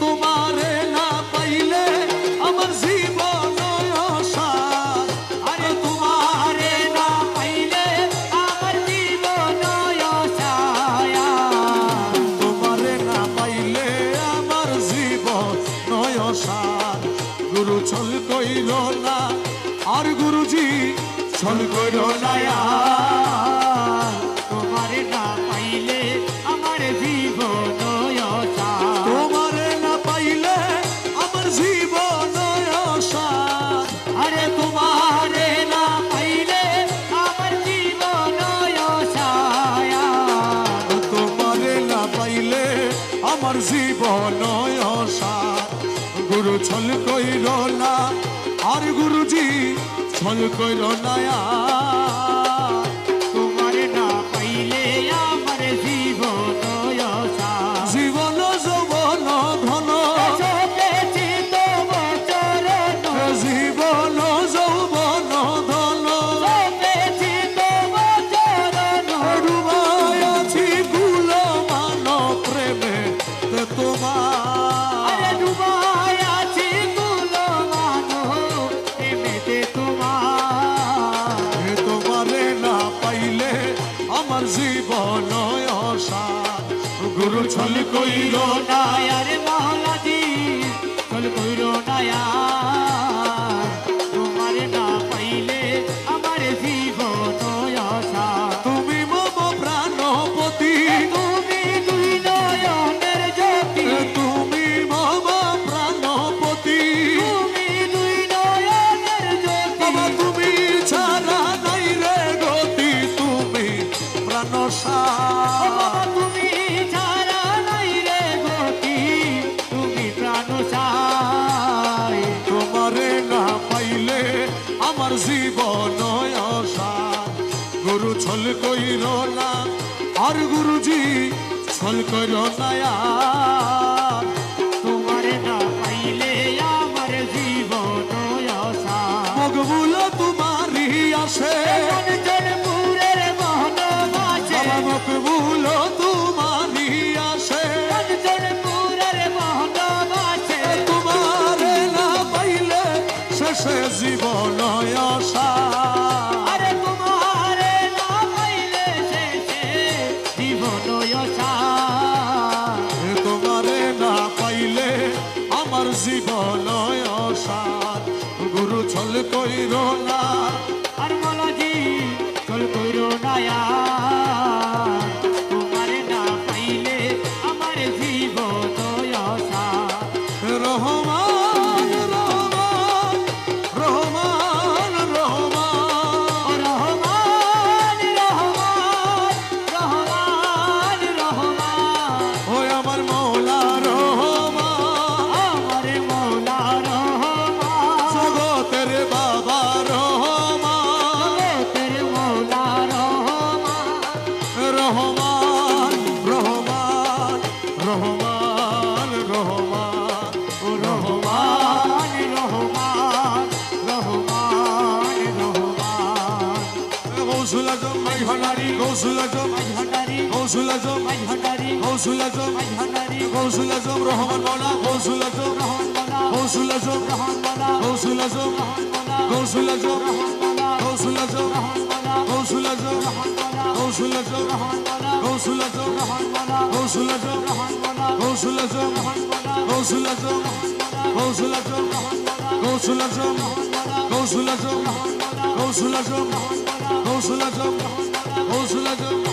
তোমারে না পাইলে আমার জীবন আরে তোমারে না পাইলে আমার জীবন তোমারে না পাইলে আমার জীবন নয় অসার গুরু ছল কইল না, আর গুরুজি ছল কইল না আমার জীবন গুরু ছল কইল না আর গুরুজি ছল কইল না। তোমারে না পাইলে আমার জীবন জীবন যৌবন ধন। জীবন জীবন অসার গুরু ছল কইল না আরে মহলাজি ছল কইরো নায়া গুরু ছল কইর না আর গুরুজি ছল কইর না। তোমারে না পাইলে আমার জীবন আশা মকবুল তোমারই আসে। কাঞ্চনপুরের মহনবাসে বাবা মকবুল তোমারই আসে। কাঞ্চনপুরের মহনবাসে তোমারে না পাইলে শেষে জীবন doy, doy, doy. গৌসুল আজম মাইহানারি গৌসুল আজম মাঝহাটারি গৌসুল আজম মাঝহাটারি গৌসুল আজম মাঝহাটারি গৌসুল আজম রহমান মৌলা গৌসুল আজম রহমান মোলা গৌসুল আজম রহমান মোলা গৌসুল আজম রহমান মোলা গৌসুল আজম রহমান মোলা গৌসুল আজম রহমান মোলা গৌসুল আজম রহমান মোলা গৌসুল আজম রহমান মোলা গৌসুল আজম রহমান মোলা গৌসুল আজম রহমান কৌশল কৌশল কৌশল কৌশল কৌশল কৌশল